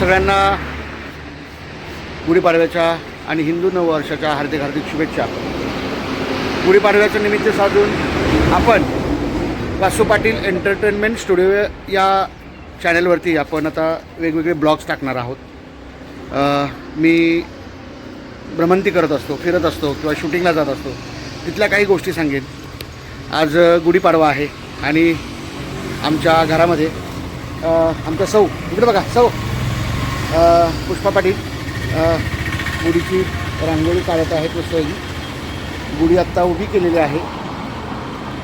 सगळ्यांना गुढीपाडव्याच्या आणि हिंदू नववर्षाच्या हार्दिक हार्दिक शुभेच्छा. गुढीपाडव्याचं निमित्त साधून आपण वासू पाटील एंटरटेनमेंट स्टुडिओ या चॅनलवरती आपण आता वेगवेगळे ब्लॉग्स टाकणार आहोत. मी भ्रमंती करत असतो फिरत असतो किंवा शूटिंगला जात असतो तिथल्या काही गोष्टी सांगेन. आज गुढीपाडवा आहे आणि आमच्या घरामध्ये आमच्या सौ इकडे बघा सौ. पुष्पा पाटील गुढीची रांगोळी काढत आहेत मस्तपैकी गुढी आत्ता उभी केलेली आहे.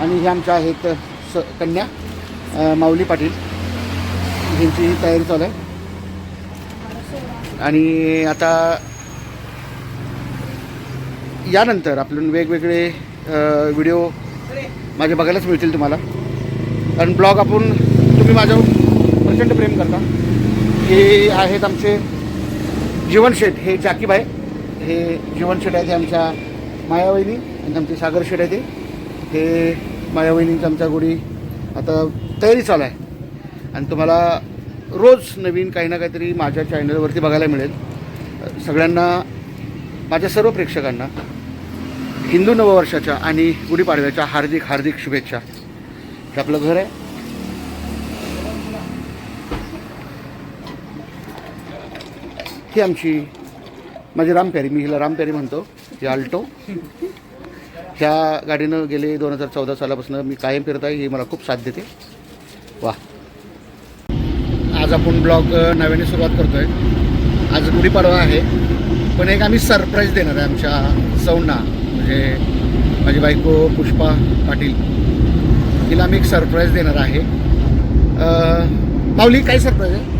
आणि हे आमच्या आहेत स कन्या माऊली पाटील. ह्यांची तयारी चालू आहे. आणि आता यानंतर आपण वेगवेगळे व्हिडिओ माझे बघायलाच मिळतील तुम्हाला. कारण ब्लॉग आपण तुम्ही माझ्यावर प्रचंड प्रेम करता. हे आहेत आमचे जीवनशेठ हे हे आहे हे जीवनशेठ आहे आहेत आमच्या मायावहिनी आणि आमचे सागर शेठ आहे ते हे मायावहिनींचं आमच्या गुढी आता तयारी चालू आहे. आणि तुम्हाला रोज नवीन काही ना काहीतरी माझ्या चॅनलवरती बघायला मिळेल. सगळ्यांना माझ्या सर्व प्रेक्षकांना हिंदू नववर्षाच्या आणि गुढीपाडव्याच्या हार्दिक हार्दिक शुभेच्छा. हे आपलं घर आहे. ही आमची माझी रामप्यारी मी हिला रामप्यारी म्हणतो ही आल्टो. ह्या गाडीनं गेले दोन हजार चौदा सालापासून मी कायम फिरत आहे ही मला खूप साथ देते. वा. आज आपण ब्लॉग नव्याने सुरुवात करतो आहे आज गुढीपाडवा आहे पण एक आम्ही सरप्राईज देणार आहे आमच्या सौंना म्हणजे माझी बायको पुष्पा पाटील. तिला आम्ही एक सरप्राईज देणार आहे. माऊली काय सरप्राईज आहे?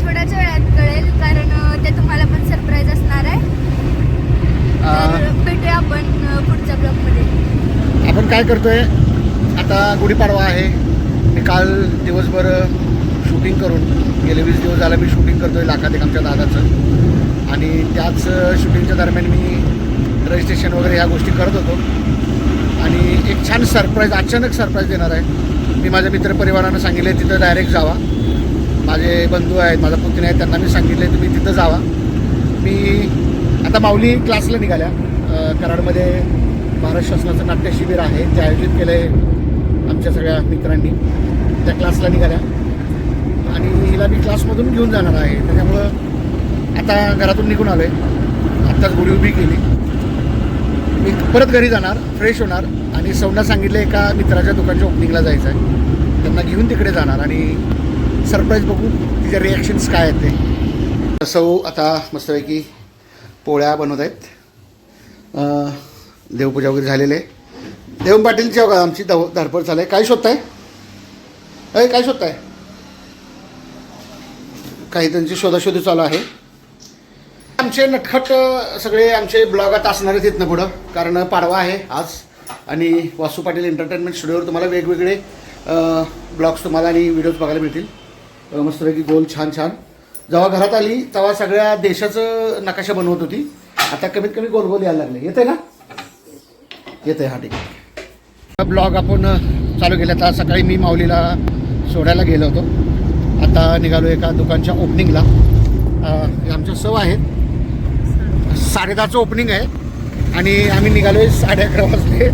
थोड्याच वेळा कळेल कारण ते तुम्हाला पण सरप्राईज असणार आहे. भेटूया आपण पुढच्या ब्लॉगमध्ये आपण काय करतोय आता गुढीपाडवा आहे. मी काल दिवसभर शूटिंग करून गेले वीस दिवस झालं मी शूटिंग करतोय लाखात एक आमच्या दादाचं. आणि त्याच शूटिंगच्या दरम्यान मी रजिस्ट्रेशन वगैरे ह्या गोष्टी करत होतो. आणि एक छान सरप्राईज अचानक सरप्राईज देणार आहे. मी माझ्या मित्रपरिवारानं सांगितले तिथं डायरेक्ट जावा. माझे बंधू आहेत माझा पुतणी आहेत त्यांना मी सांगितले तुम्ही तिथं जावा. मी आता माऊली क्लासला निघाल्या. कराडमध्ये महाराष्ट्र शासनाचं नाट्य शिबिर आहे ते आयोजित केलं आहे आमच्या सगळ्या मित्रांनी. त्या क्लासला निघाल्या. आणि हिला मी क्लासमधून घेऊन जाणार आहे. त्याच्यामुळं आता घरातून निघून आलो आहे आत्ताच गुढी उभी केली. मी परत घरी जाणार फ्रेश होणार. आणि सौंदा सांगितलं एका मित्राच्या दुकानच्या ओपनिंगला जायचं आहे त्यांना घेऊन तिकडे जाणार. आणि सरप्राईज बघू तिचे रिॲक्शन्स काय आहेत ते. सौ आता मस्तपैकी पोळ्या बनवत आहेत. देवपूजा वगैरे झालेले आहे. देव पाटीलची बघा आमची धव धडपड चालू आहे. काय शोधताय? अय काय शोधताय? काही त्यांची शोधाशोधी चालू आहे. आमचे नटखट सगळे आमचे ब्लॉगात असणारच तिथनं आहेत पुढं. कारण पाडवा आहे आज. आणि वासू पाटील एंटरटेनमेंट स्टुडिओवर तुम्हाला वेगवेगळे ब्लॉग्स तुम्हाला आणि व्हिडिओज बघायला मिळतील. मस्तपैकी गोल छान छान. जेव्हा घरात आली तेव्हा सगळ्या देशाचं नकाशा बनवत होती. आता कमीत कमी गोल गोल यायला लागले. येते ना? येते हा ठीक आहे. ब्लॉग आपण चालू केला. आता सकाळी मी माऊलीला सोडायला गेलो होतो. आता निघालो एका दुकानच्या ओपनिंगला. आमच्या सव आहेत साडेदहाचं ओपनिंग आहे. आणि आम्ही निघालो आहे साडे अकरा वाजले.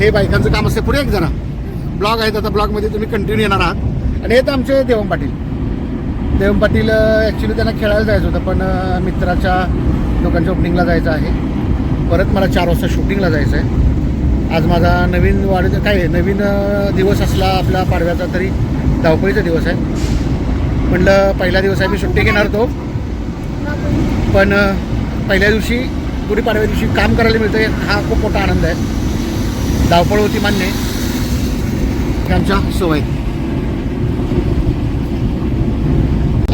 हे बायकांचं काम असते पुढे एक जणा ब्लॉग आहेत. आता ब्लॉगमध्ये तुम्ही कंटिन्यू येणार आहात. आणि हे तर आमचे देवम पाटील. देवम पाटील ॲक्च्युली त्यांना खेळायला जायचं होतं पण मित्राच्या लोकांच्या ओपनिंगला जायचं आहे. परत मला चार वाजता शूटिंगला जायचं आहे आज माझा नवीन वाढ काय आहे, नवीन दिवस असला आपला पाडव्याचा तरी धावपळीचा दिवस आहे. म्हटलं पहिला दिवस आहे मी सुट्टी घेणार होतो पण पहिल्या दिवशी गुढीपाडव्या दिवशी काम करायला मिळतं हा खूप मोठा आनंद आहे. धावपळ होती मान्य आमच्या सवय.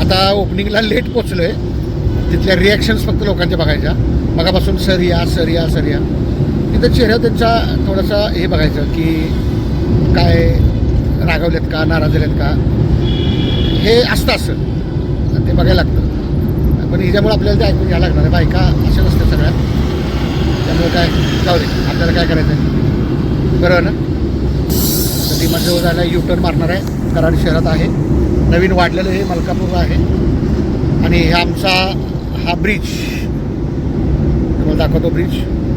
आता ओपनिंगला लेट पोचलो आहे तिथल्या रिॲक्शन्स फक्त लोकांच्या बघायच्या. मगापासून सर या सर या सर या तिथं चेहऱ्या त्यांचा थोडासा हे बघायचं की काय रागवलेत का नाराज झालेत का? हे असतं असं. ते बघायला लागतं. पण हिच्यामुळे आपल्याला ते ऐकून घ्यायला लागणार आहे. बायका असे नसते सगळ्या. त्यामुळे काय? जाऊ दे. आपल्याला काय करायचं आहे बरं ना? तर ती मध्यजवळ जायला यू टर्न मारणार आहे. कराड शहरात आहे. नवीन वाढलेलं हे मलकापूर आहे. आणि हे आमचा हा ब्रिज तुम्हाला दाखवतो ब्रिज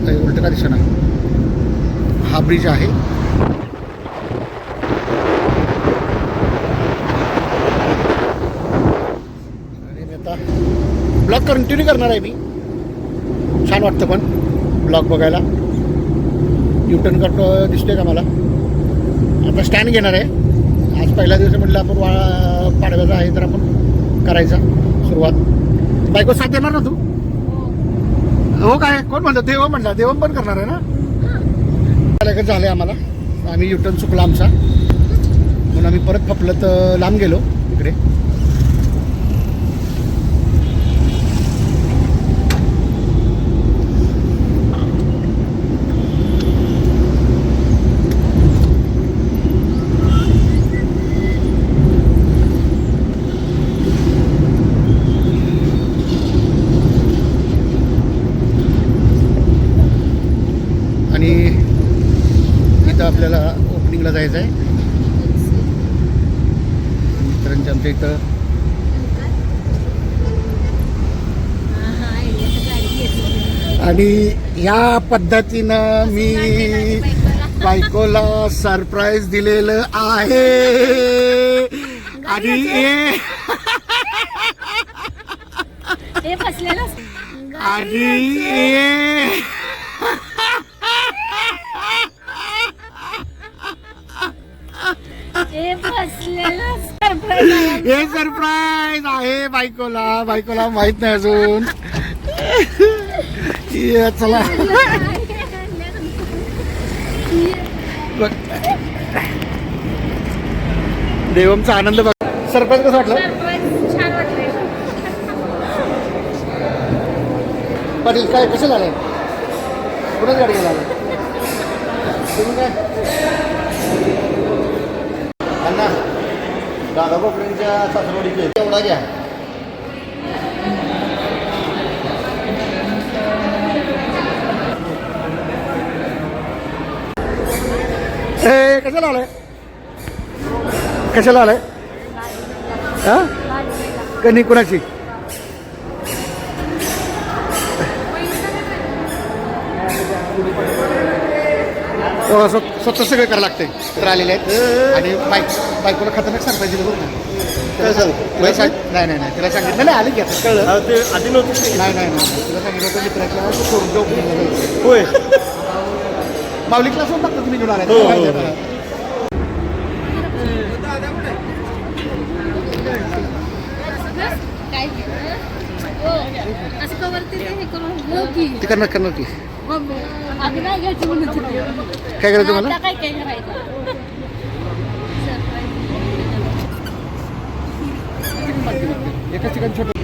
उलट का दिसणार हा ब्रिज आहे. आणि आता ब्लॉग कंटिन्यू करणार आहे मी. छान वाटतं पण ब्लॉग बघायला. युटर्न करतो दिसतोय का मला? आता स्टँड घेणार आहे. आज पहिला दिवस म्हटलं आपण वा पाडव्याचा आहे तर आपण करायचा सुरुवात. बायको साथ देणार ना तू? हो काय? कोण म्हणलं? देव म्हणला. देव पण करणार आहे ना? लगेच झालं आम्हाला. आम्ही युटर्न चुकला आमचा. म्हणून आम्ही परत फपलत लांब गेलो इकडे आणि इथं आपल्याला ओपनिंगला जायचं आहे मित्रांच्या आमच्या इथं? आणि या पद्धतीनं मी बायकोला सरप्राईज दिलेलं आहे. आणि आणि हे- हे सरप्राईज आहे. बायकोला. बायकोला माहीत नाही अजून. चला. बघ. देवमचा आनंद बघ. सरप्राईज कसं वाटलं? पाटील काय कसं झालंय कुणाच गाडी गेला तुम्ही काय? अण्णा. दादा बोकड्यांच्या सासरवाडीचे. एवढा घ्या. ए कशाला आलाय? कशाला आलाय? हा? कणी कुणाची? स्वतः सगळं करायला लागतंय. तर आलेले आहेत. आणि बाईक बायकोला खतरनाक सरप्राईज दिलं बघ ना काय सांग तिला सांग नाही नाही नाही. तिला सांगितलं नाही आली घ्या कळलं. हा, ते आधी नव्हतं नाही नाही नाही तिला सांगितलं होतं मित्राच्या सोडून जाऊ. होय. माऊली क्लास टाकतो तुम्ही घेऊन आलाय. हो, हो, हो. काय? हो. असं कवरती ते हे करून हो की ती करणार करणार की काय करायचं मला. एकाच ठिकाणी छोटं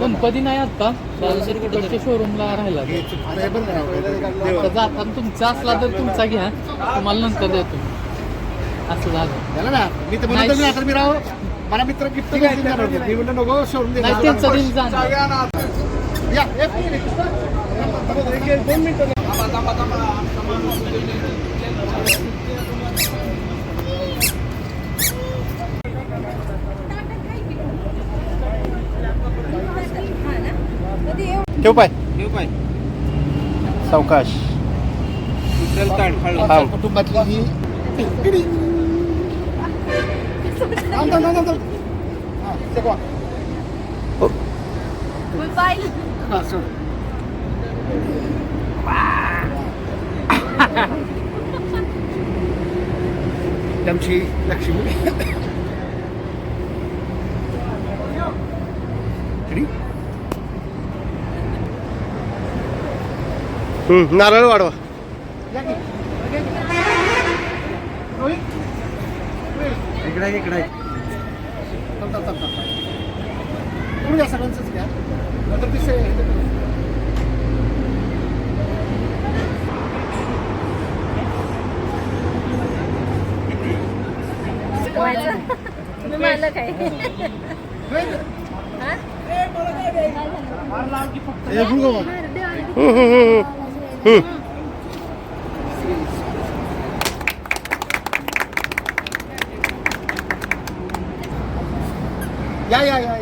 गणपती नाही आता दादाश्रीकडच्या शोरूमला राहिला जाताना तुमचा असला तर तुमचा घ्या. तुम्हाला नंतर देतो. असं झालं. ना? मी तर म्हणतो मी मला मित्र गिफ्ट मी म्हणलं नको त्यांचं दिल जाणार या एक मिनिट. दोन मिनिटं ठेव पाय सावकाश आमच्या कुटुंबातली ही पिढी. थांब, थांब, थांब, थांब, थांब. हा, चकवा. मग पाहिलं हा, सोड. आमची लक्ष्मी. नारळ वाढवा? इकडे इकडे. चालतात चालतात करू द्या सगळ्यांचंच घ्या. नंतर तुम्ही मालक आहे. गुंग बघ. हम्म, हम्म, हम्म, हम्म. या या. या या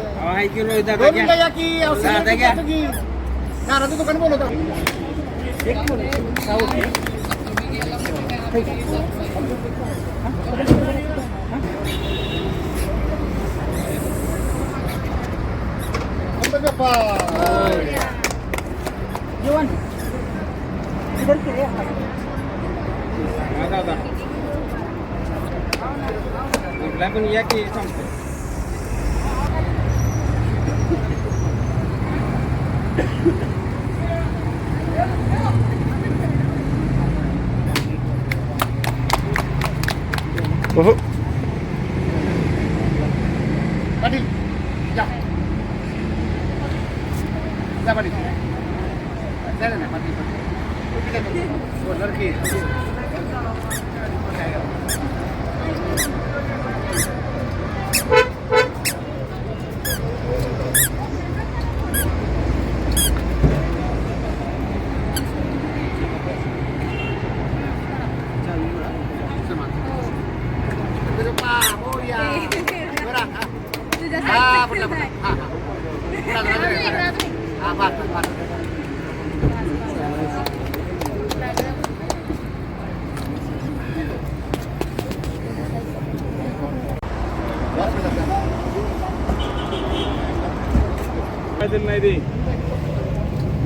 मिनिटं या की नाराचं दुकान बोलवतो. गणपती बाप्पा. जेवण पण या की सांगतो ओहो. पाटील या या पाटील जा ना पाटील बोलणार की तुझ्या हा, साईडचं पटलं, फिरत आहे. पटलं. हा, हा. हा, बस, बस, बस. नाही ते पाटील साहेब मागितलं ऍक्सेसरीजमध्ये असतं त्यांनी माझ्याकडे घेतले नाही याला काय अर्थ आहे, याला काय? ऍक्सेसरीजमध्ये पाहिजे यांच्याकडनं घेतलं तर असं. ह्याच्याकडनं खरं ना, कळलं यार, कुठं काय मला कळलं कळलं नाही क्रोममध्ये काय, मला ह्याच्यामध्ये येतं सगळं. ये,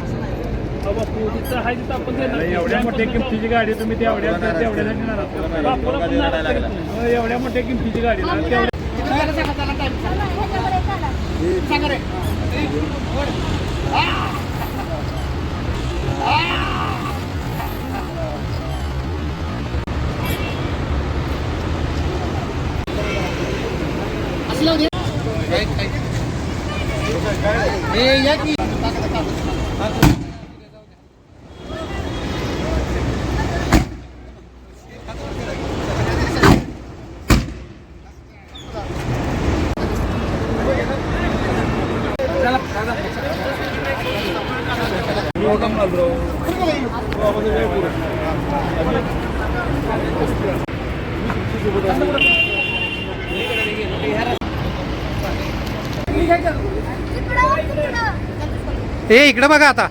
एवढ्या मोठ्या किमतीची गाडी तुम्ही तेवढ्या देणार. हो, एवढ्या मोठ्या किमतीची गाडी ना तेवढ्या किती झालं सांगा त्याला time? सांगा रे. असं लावू दे. ए, इकडं इकडे बघा आता.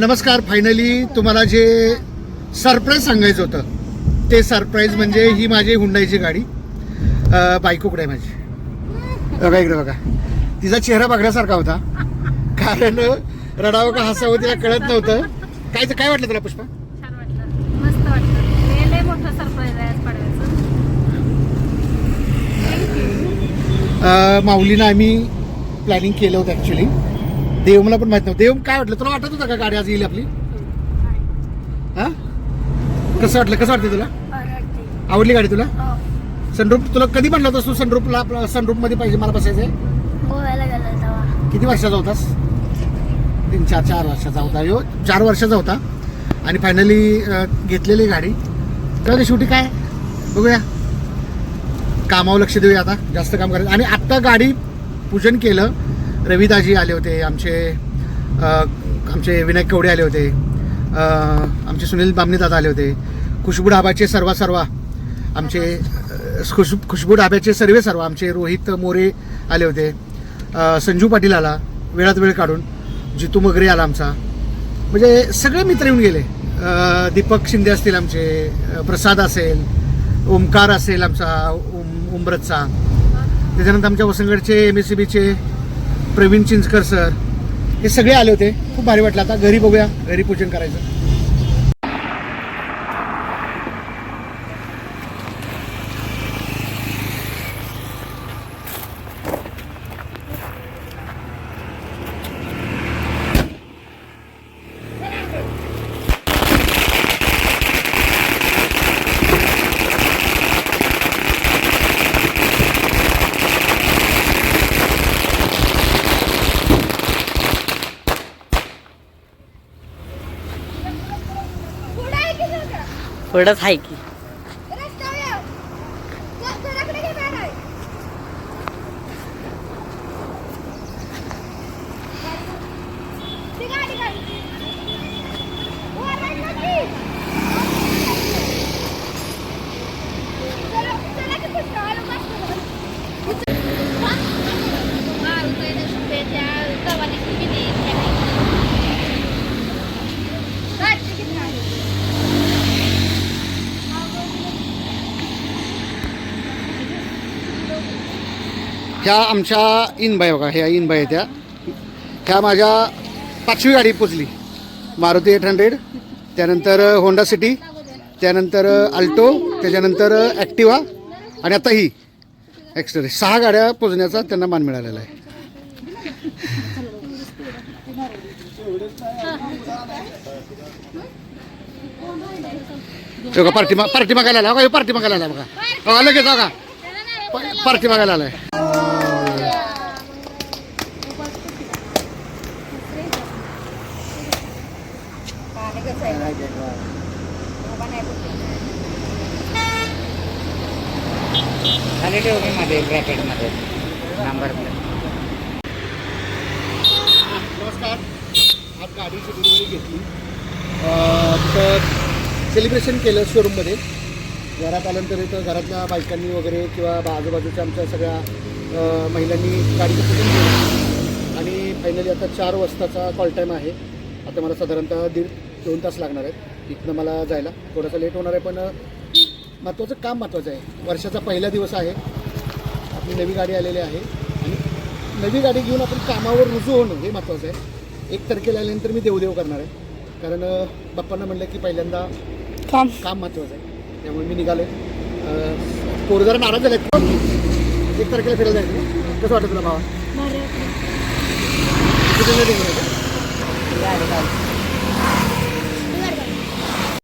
नमस्कार फायनली तुम्हाला जे सरप्राईज सांगायचं होतं ते सरप्राईज म्हणजे ही माझी हुंडाईची गाडी. बायकोकडे आहे माझी? बघा इकडे बघा. तिचा चेहरा बघण्यासारखा होता. कारण रडावं का हसावं तिला कळत नव्हतं. काय काय वाटलं तुला पुष्पा? माऊलीनं आम्ही प्लॅनिंग केलं होतं ॲक्च्युली देवला पण माहीत नव्हतं. देव काय वाटलं? तुला वाटत होतं का गाडी आज येईल आपली? हा? कसं वाटलं? कसं वाटतं तुला? आवडली गाडी तुला? हो. सनरूप तुला कधी म्हणलं होतास तू सनरूपला सनरूपमध्ये पाहिजे मला बसायचंय? गोव्याला गेलो तेव्हा. किती वर्षाचा होतास? तीन चार चार वर्षाचा होता. यो चार वर्षाचा होता. आणि फायनली घेतलेली गाडी. तर शेवटी काय? बघूया. कामावर लक्ष देऊया आता. जास्त काम करायचं. आणि आत्ता गाडी पूजन केलं. रविदाजी आले होते आमचे आमचे विनायक कवडे आले होते आमचे सुनील बामणे दादा आले होते खुशबू ढाबाचे सर्व सर्व आमचे खुश खुशबू ढाब्याचे सर्वे सर्व आमचे रोहित मोरे आले होते संजू पाटील आला वेळात वेळ काढून जितू मगरे आला आमचा म्हणजे सगळे मित्र येऊन गेले दीपक शिंदे असतील आमचे प्रसाद असेल ओमकार असेल आमचा ओम उमरतचा त्याच्यानंतर आमच्या वसंगडचे एम एस सी बीचे प्रवीण चिंचकर सर हे सगळे आले होते. खूप भारी वाटलं. आता घरी बघूया. घरी पूजन करायचं पुढं आहे की सगळं? आहे की रस्त्यावर ये. घ- घराकडे घे बॅग आहे. ती गाडी काढ. ओरड नको. चला, चला की पुढचं, आलो मस्त. गाडीची किती आहे? ह्या आमच्या इनबाई बघा ह्या इनबाई आहेत त्या. ह्या माझ्या पाचवी गाडी पोचली मारुती एट हंड्रेड त्यानंतर होंडा सिटी त्यानंतर अल्टो त्याच्यानंतर ॲक्टिवा आणि आता ही एक्स्ट्रा सहा गाड्या पोचण्याचा त्यांना मान मिळालेला आहे. बघा पार्टी पार्टी मागायला आला. बघा पार्टी मागायला आला बघा. बघा लगेच बघा पार्टी मागायला आलाय. खाली ठेव मी मध्ये ब्रॅकेटमध्ये नंबर नमस्कार. आज गाडीची डिलिव्हरी घेतली. तर सेलिब्रेशन केलं शोरूममध्ये घरात आल्यानंतर इथं घरातल्या बायकांनी वगैरे किंवा आजूबाजूच्या आमच्या सगळ्या महिलांनी गाडी पूजन केली आणि फायनली आता चार वाजताचा कॉल टाईम आहे. आता मला साधारणतः दीड दोन तास लागणार आहेत. इथनं मला जायला. थोडंसं लेट होणार आहे पण महत्त्वाचं काम महत्त्वाचं आहे. वर्षाचा पहिला दिवस आहे. आपली नवी गाडी आलेली आहे. आणि नवी गाडी घेऊन आपण कामावर रुजू होणं हे महत्त्वाचं आहे. एक तारखेला आल्यानंतर मी देवदेव करणार आहे. कारण बाप्पांना म्हणलं की पहिल्यांदा काम. काम महत्त्वाचं आहे. त्यामुळे मी निघालो आहे पोरं जरा नाराज झाले एक तारखेला फिरायला जायचं? कसं वाटतं तुला भावा? किती